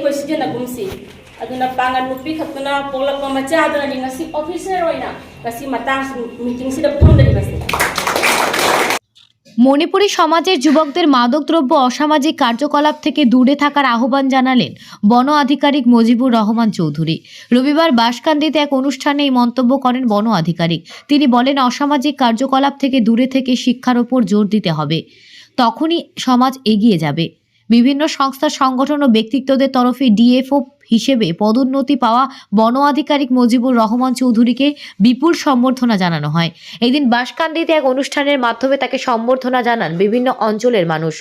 ꯑꯩꯈꯣꯏ মণিপুরী সমাজের যুবকদের মাদকদ্রব্য অসামাজিক কার্যকলাপ থেকে দূরে থাকার আহ্বান জানালেন বন আধিকারিক মজিবুর রহমান চৌধুরী রবিবার বাসকান্দিতে এক অনুষ্ঠানে এই মন্তব্য করেন বন আধিকারিক তিনি বলেন অসামাজিক কার্যকলাপ থেকে দূরে থেকে শিক্ষার ওপর জোর দিতে হবে তখনই সমাজ এগিয়ে যাবে বিভিন্ন সংস্থা সংগঠন ও ব্যক্তিত্বদের তরফে ডিএফও হিসেবে পদোন্নতি পাওয়া বন আধিকারিক মজিবুর রহমান চৌধুরীকে বিপুল সম্বর্ধনা জানানো হয় এদিন বাসকান্দিতে এক অনুষ্ঠানের মাধ্যমে তাকে সম্বর্ধনা জানান বিভিন্ন অঞ্চলের মানুষ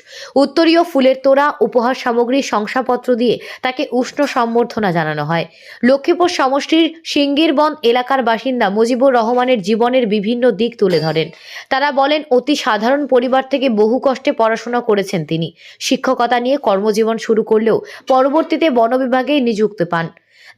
উত্তরীয় ফুলের তোড়া উপহার সামগ্রী শংসাপত্র দিয়ে তাকে উষ্ণ সম্বর্ধনা জানানো হয় লক্ষ্মীপুর সমষ্টির সিঙ্গিরবন এলাকার বাসিন্দা মজিবুর রহমানের জীবনের বিভিন্ন দিক তুলে ধরেন তারা বলেন অতি সাধারণ পরিবার থেকে বহু কষ্টে পড়াশোনা করেছেন তিনি শিক্ষকতা নিয়ে কর্মজীবন শুরু করলেও পরবর্তীতে বন বিভাগে নিযুক্ত পান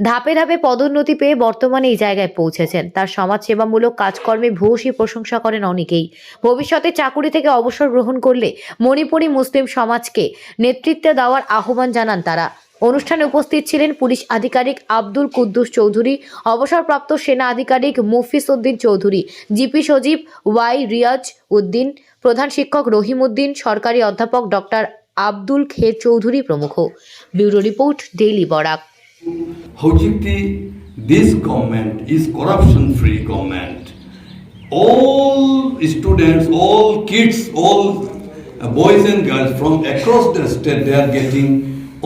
ধাপে ধাপে পদোন্নতি পেয়ে বর্তমানে এই জায়গায় পৌঁছেছেন তার সমাজসেবামূলক কাজকর্মে ভূয়সী প্রশংসা করেন অনেকেই ভবিষ্যতে চাকুরি থেকে অবসর গ্রহণ করলে মণিপুরী মুসলিম সমাজকে নেতৃত্বে দেওয়ার আহ্বান জানান তারা অনুষ্ঠানে উপস্থিত ছিলেন পুলিশ আধিকারিক আব্দুল কুদ্দুস চৌধুরী অবসরপ্রাপ্ত সেনা আধিকারিক মুফিস উদ্দিন চৌধুরী জিপি সজীব ওয়াই রিয়াজ উদ্দিন প্রধান শিক্ষক রহিম উদ্দিন সরকারি অধ্যাপক ডক্টর আব্দুল খের চৌধুরী প্রমুখ bureau report daily Barak Hojiti, this government is corruption free government. All students, all kids, all boys and girls from across the state, they are getting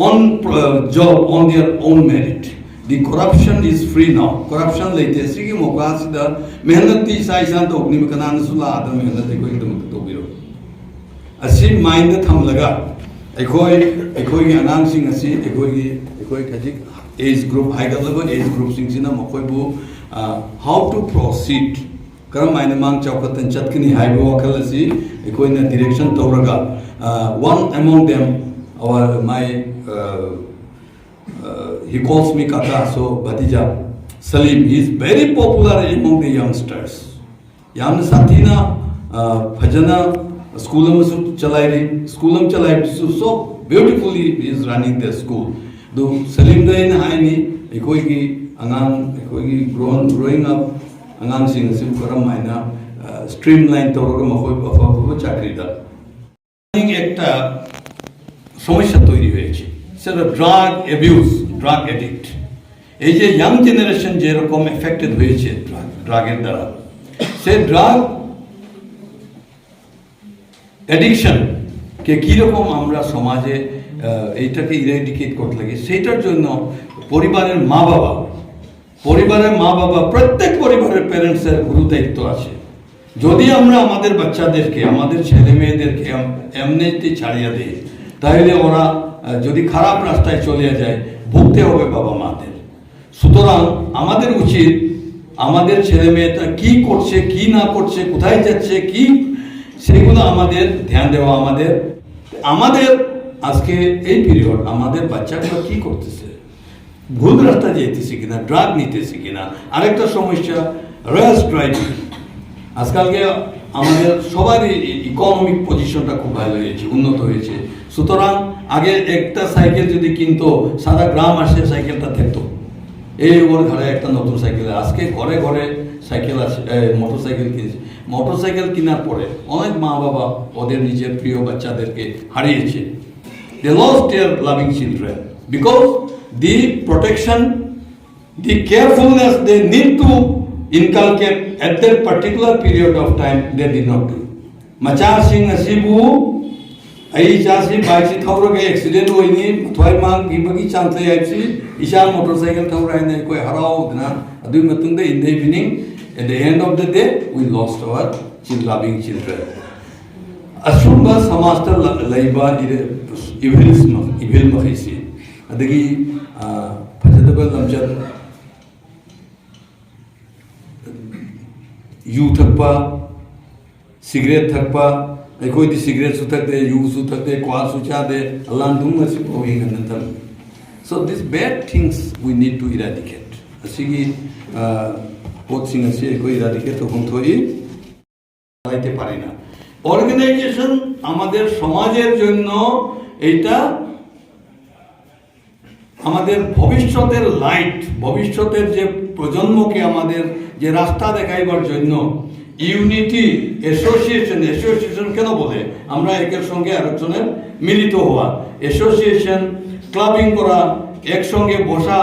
on uh, job on their own merit. The corruption is free now. Corruption late. Sigi mokas da mehnati sai san to agni mekanan sula adam mehnati ko ekdam to biro. Asim mind tham laga. Age group हाईगलब age group how to proceed कम मांग चौकते चतनी है वखल direction तौर one among them और my he calls me kaka so bhatija Salim he is very popular among the youngsters यंगस्टर्सना फजना স্কুলম চলাইনি স্কুলম চলাইটো সু so beautifully is running the school the Selim thine আইনি ইকোই কি আনাম ইকোই কি গ্রোইং আপ আনাম সিং সিম ফর মাইনা স্ট্রিমলাইন তো মখব ফফু চাকরি দা একটা সমস্যা তৈরি হইছে sir drug abuse drug addict এই যে ইয়ং জেনারেশন যে রকম এফেক্টেড হইছে ড্রাগের দ্বারা সে ড্রাগ অ্যাডিকশানকে কীরকম আমরা সমাজে এইটাকে ইরেডিকেট করতে লাগে সেইটার জন্য পরিবারের মা বাবা পরিবারের মা বাবা প্রত্যেক পরিবারের প্যারেন্টসের গুরু দায়িত্ব আছে যদি আমরা আমাদের বাচ্চাদেরকে আমাদের ছেলে মেয়েদেরকে এমনিতে ছাড়িয়ে দিই তাহলে ওরা যদি খারাপ রাস্তায় চলে যায় ভুগতে হবে বাবা মাদের সুতরাং আমাদের উচিত আমাদের ছেলে মেয়েটা কি করছে কি না করছে কোথায় যাচ্ছে কি সেইগুলো আমাদের ধ্যান দেওয়া আমাদের আমাদের আজকে এই পিরিয়ড আমাদের বাচ্চাগুলো কি করতেছে ভুল রাস্তা যেতেছে কিনা ড্রাগ নিতেছে কিনা আরেকটা সমস্যা রয়্যাল ড্রাইভিং আজকালকে আমাদের সবারই ইকোনমিক পজিশনটা খুব ভালো হয়েছে উন্নত হয়েছে সুতরাং আগে একটা সাইকেল যদি কিনতো সারা গ্রাম আসে সাইকেলটা থাকতো এই ওর ঘরে একটা নতুন সাইকেল আজকে ঘরে ঘরে সাইকেল আসে মোটর সাইকেল কিনছে मोटरसाइकेल कनारे अनेक माँ बाबा और निजे प्रिय बच्चा के हारिए they last year loving children because the protection the carefulness they need to inculcate at the particular period of time they did not do मचा इचा से बाइक से खबर के एक्सीडेंट हुई थोड़ी मांग की बगी चांस आई इशा मोटरसाइकिल खबर आई कोई हराओ देना अभी इन दिनिंग At the end of the day, we lost our loving children. ꯑꯁꯨꯝꯕ ꯁꯃꯥꯖꯇ ꯂꯩꯕ ꯏꯚꯤꯜꯁ ꯏꯚꯤꯜ ꯃꯈꯩꯁꯤ ꯑꯗꯒꯤ ꯐꯖꯗꯕ ꯂꯝꯆꯠ ꯌꯨ ꯊꯛꯄ ꯁꯤꯒ꯭ꯔꯦꯠ ꯊꯛꯄ ꯑꯩꯈꯣꯏꯗꯤ ꯁꯤꯒ꯭ꯔꯦꯠꯁꯨ ꯊꯛꯇꯦ ꯌꯨꯁꯨ ꯊꯛꯇꯦ ꯀ꯭ꯋꯥꯁꯨ ꯆꯥꯗꯦ ꯑꯂꯥꯟꯗꯨꯡ ꯑꯁꯤ ꯐꯥꯎꯏ ꯉꯟꯅ ꯊꯝꯃꯤ ꯁꯣ ꯗꯤꯁ ꯕꯦꯗ ꯊꯤꯡꯁ ꯋꯤ ꯅꯤꯗ ꯇꯨ ꯏꯔꯥꯗꯤꯀꯦꯠ ꯑꯁꯤꯒꯤ কোচিংয়ে সে তখন তৈরি চালাইতে পারি না অর্গানাইজেশন আমাদের সমাজের জন্য এটা আমাদের ভবিষ্যতের লাইট ভবিষ্যতের যে প্রজন্মকে আমাদের যে রাস্তা দেখাইবার জন্য ইউনিটি অ্যাসোসিয়েশন অ্যাসোসিয়েশন কেন বলে আমরা একের সঙ্গে আরেকজনের মিলিত হওয়া অ্যাসোসিয়েশন ক্লাবিং করা একসঙ্গে বসা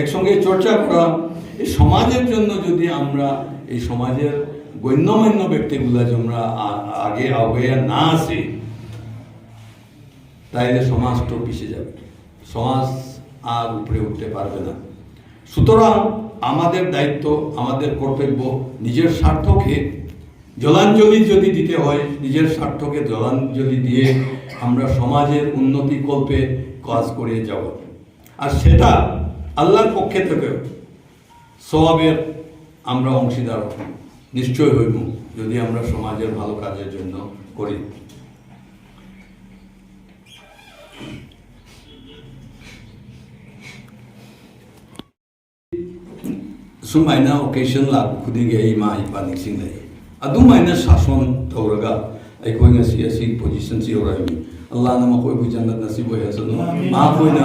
একসঙ্গে চর্চা করা এই সমাজের জন্য যদি আমরা এই সমাজের গণ্যমান্য ব্যক্তিগুলো আমরা আগে আগে না আসি তাইলে সমাজ তো পিছিয়ে যাবে সমাজ আর উপরে উঠতে পারবে না সুতরাং আমাদের দায়িত্ব আমাদের কর্তব্য নিজের স্বার্থকে জলাঞ্জলি যদি দিতে হয় নিজের স্বার্থকে জলাঞ্জলি দিয়ে আমরা সমাজের উন্নতি কল্পে কাজ করে যাব আর সেটা আল্লাহর পক্ষে থেকেও সবাবের আমরা অংশীদার নিশ্চয় হইব যদি আমরা সমাজের ভালো কাজের জন্য করি ꯁꯨꯃꯥꯏꯅ ꯑꯣꯀꯦꯁꯟ ꯂꯥꯛꯄ ꯑꯩ ꯏꯃꯥ ꯏꯄꯥꯁꯤꯡ ꯂꯩ ꯑꯗꯨꯃꯥꯏꯅ ꯁꯥꯁꯣꯟ ꯇꯧꯔꯒ ꯑꯩꯈꯣꯏ ꯉꯁꯤ ꯑꯁꯤ ꯄꯣꯖꯤꯁꯟꯁꯤ ꯌꯧꯔꯛꯏ ꯑꯜꯂꯥꯅ ꯃꯈꯣꯏꯕꯨ ꯖꯟꯅꯠ ꯅꯁꯤꯕ ꯑꯣꯏꯍꯟꯁꯅꯨ ꯃꯈꯣꯏꯅ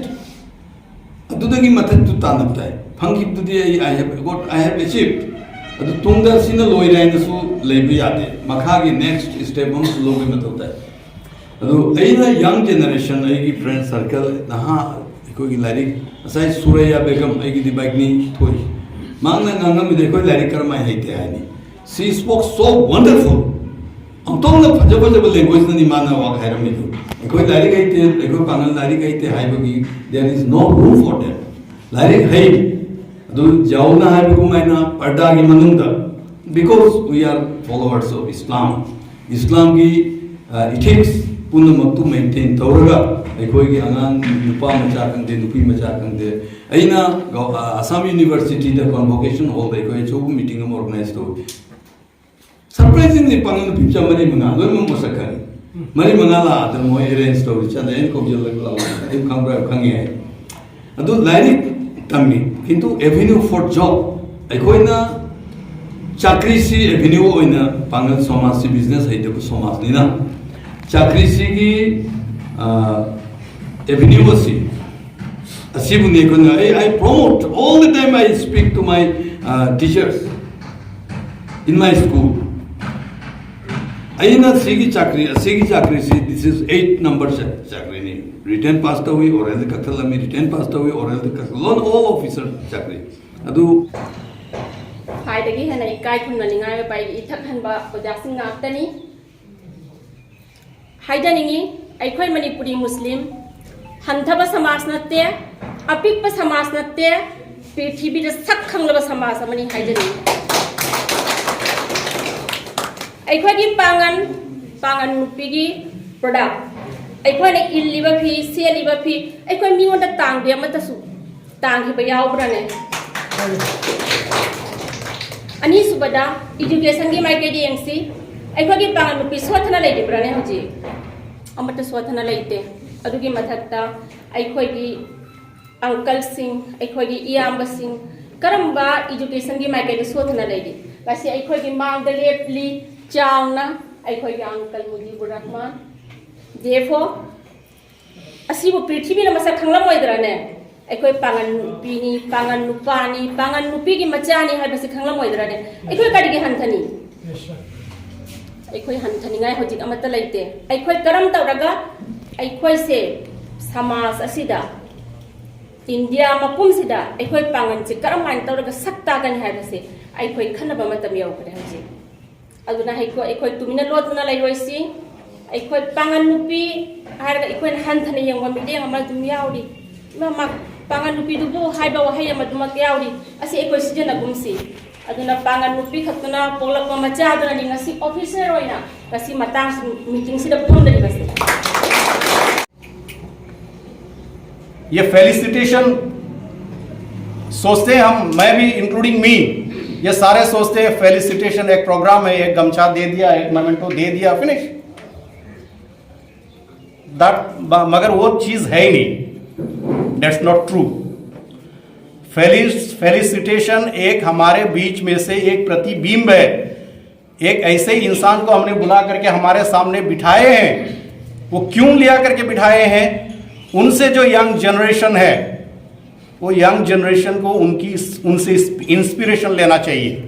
ꯑꯗꯨꯗꯒꯤ ꯃꯊꯛꯇꯨ ꯇꯥꯟꯅꯕ ꯐꯪꯈꯤꯕꯗꯨꯗꯤ ꯑꯩ I have got I have HIV ꯑꯗꯨ ꯇꯨꯡꯗ ꯁꯤꯅ ꯂꯣꯏꯔꯦ ꯍꯥꯏꯅꯁꯨ ꯂꯩꯕ ꯌꯥꯗꯦ ꯃꯈꯥꯒꯤ ꯅꯦꯛꯁ ꯁ꯭ꯇꯦꯞ ꯑꯃꯁꯨ ꯂꯧꯕ ꯃꯊꯧ ꯇꯥꯏ ꯑꯗꯨ ꯑꯩꯅ ꯌꯪ ꯖꯦꯅꯦꯔꯦꯁꯟ ꯑꯩꯒꯤ ꯐ꯭ꯔꯦꯟ ꯁꯔꯀꯜ ꯅꯍꯥ ꯑꯩꯈꯣꯏꯒꯤ ꯂꯥꯏꯔꯤꯛ ꯉꯁꯥꯏ ꯁꯨꯔꯩꯌꯥ ꯕꯦꯒꯝ ꯑꯩꯒꯤꯗꯤ ꯕꯥꯏꯛꯅꯤ ꯊꯣꯛꯏ ꯃꯥꯡꯅ ꯉꯥꯡꯉꯝꯃꯤꯗ ꯑꯩꯈꯣꯏ ꯂꯥꯏꯔꯤꯛ ꯀꯔꯝꯍꯥꯏꯅ ꯍꯩꯇꯦ ꯍꯥꯏꯅꯤ ꯁꯤ ꯁ꯭ꯄꯣꯛ ꯁꯣ ꯋꯟꯗꯔꯐꯨꯜ ꯑꯃꯨꯛꯇꯪꯅ ꯐꯖ ꯐꯖꯕ ꯂꯦꯡꯒ꯭ꯋꯦꯖꯅꯅꯤ ꯃꯥꯅ ꯋꯥꯛ ꯍꯥꯏꯔꯝꯃꯤꯗꯨ ꯑꯩꯈꯣꯏ ꯂꯥꯏꯔꯤꯛ ꯍꯩꯇꯦ ꯑꯩꯈꯣꯏ ꯄꯥꯡꯒꯜ ꯂꯥꯏꯔꯤꯛ ꯍꯩꯇꯦ ꯍꯥꯏꯕꯒꯤ there is no room for that ꯂꯥꯏꯔꯤꯛ ꯍꯩ ꯑꯗꯨ ꯌꯥꯎꯅ ꯍꯥꯏꯕꯒꯨꯃꯥꯏꯅ ꯄꯔꯗꯥꯒꯤ ꯃꯅꯨꯡꯗ because we are followers of Islam ꯏꯁꯂꯥꯝꯒꯤ ꯏꯊꯤꯛꯁ ꯄꯨꯝꯅꯃꯛꯇꯨ ꯃꯦꯟꯇꯦꯟ ꯇꯧꯔꯒ ꯑꯩꯈꯣꯏꯒꯤ ꯑꯉꯥꯡ ꯅꯨꯄꯥ ꯃꯆꯥ ꯈꯪꯗꯦ ꯅꯨꯄꯤ मचा खंदे अना Assam university the convocation hall अचौब meeting organise तौर Surprisingly, pangan pipcha mari manga, loy mo masakari. Mari manga la, dan mo arrange to richa, dan ko jala ko la, im khang bra khang ye. Adu lyric tammi, kintu avenue for job. Aikoi na চাকরি সি Avenue ওই না বাংলা সমাজ C business হইতে সমাজ নি না চাকরি সি কি এভিনিউ সি সি বুনে কোন I I promote all the time I speak to my teachers in my school आईना सिगी चाक्री सिगी चाकरी सी दिस इज एट नंबर चाकरी नी रिटेन पास तो हुई और कथल लमी पास तो हुई और एल्ड कथल लोन ऑल ऑफिसर चाकरी अदु हाय मुस्लिम हंथब समाज नत्ते अपिक समाज नत्ते पृथ्वी सक खंगल समाज समनी हाय अखोगी पांगन पांगन की प्रोडक्ट अखोने फी सेलीब फी अखो मीगोंद तांगबे मतसु तांगीब यावब्रने की माइके दियंगसी अखोगी सोथना लेते अंकल सिंह अखोगी सिंह करम इजुकेशन की माइक सोथना लेदि मांग लेपली ꯆꯥꯎꯅ ꯑꯩꯈꯣꯏꯒꯤ ꯑꯪꯀꯜ ꯃꯨꯖꯤꯕꯨ ꯔꯍꯃꯥꯟ ꯗꯦꯐꯣ ꯑꯁꯤꯕꯨ ꯄ꯭ꯔꯤꯊꯤꯕꯤꯅ ꯃꯁꯛ ꯈꯪꯂꯝꯃꯣꯏꯗ꯭ꯔꯅꯦ ꯑꯩꯈꯣꯏ ꯄꯥꯡꯒꯟ ꯅꯨꯄꯤꯅꯤ ꯄꯥꯡꯒꯟ ꯅꯨꯄꯥꯅꯤ ꯄꯥꯡꯒꯟ ꯅꯨꯄꯤꯒꯤ ꯃꯆꯥꯅꯤ ꯍꯥꯏꯕꯁꯤ ꯈꯪꯂꯝꯃꯣꯏꯗ꯭ꯔꯅꯦ ꯑꯩꯈꯣꯏ ꯀꯔꯤꯒꯤ ꯍꯟꯊꯅꯤ ꯑꯩꯈꯣꯏ ꯍꯟꯊꯅꯤꯡꯉꯥꯏ ꯍꯧꯖꯤꯛ ꯑꯃꯠꯇ ꯂꯩꯇꯦ ꯑꯩꯈꯣꯏ ꯀꯔꯝ ꯇꯧꯔꯒ ꯑꯩꯈꯣꯏꯁꯦ ꯁꯃꯥꯖ ꯑꯁꯤꯗ ꯏꯟꯗꯤꯌꯥ ꯃꯄꯨꯝꯁꯤꯗ ꯑꯩꯈꯣꯏ ꯄꯥꯡꯒꯟꯁꯦ ꯀꯔꯝ ꯍꯥꯏꯅ ꯇꯧꯔꯒ ꯁꯛ ꯇꯥꯒꯅꯤ ꯍꯥꯏꯕꯁꯦ ꯑꯩꯈꯣꯏ ꯈꯟꯅꯕ ꯃꯇꯝ ꯌꯧꯈ꯭ꯔꯦ ꯍꯧꯖꯤꯛ aduna haiko ekoi tumina lot na lai si ekoi pangan nupi har ekoi han thane yang wami de amal tum yauri ma ma pangan nupi du bu hai ba wa hai ma tum yauri asi ekoi sijan na gumsi aduna pangan nupi khatuna polak ma macha aduna ni ngasi officer na kasi mata meeting si da pom da ni basi ये felicitation सोचते हम मैं भी including me ये सारे सोचते हैं felicitation एक प्रोग्राम है एक गमछा दे दिया एक मोमेंटो दे दिया फिनिश दैट मगर वो चीज है ही नहीं डेट्स नॉट ट्रू फेलिसिटेशन एक हमारे बीच में से एक प्रतिबिंब है एक ऐसे इंसान को हमने बुला करके हमारे सामने बिठाए हैं वो क्यों लिया करके बिठाए हैं उनसे जो यंग जनरेशन है वो यंग जनरेशन को उनकी उनसे इंस्पिरेशन लेना चाहिए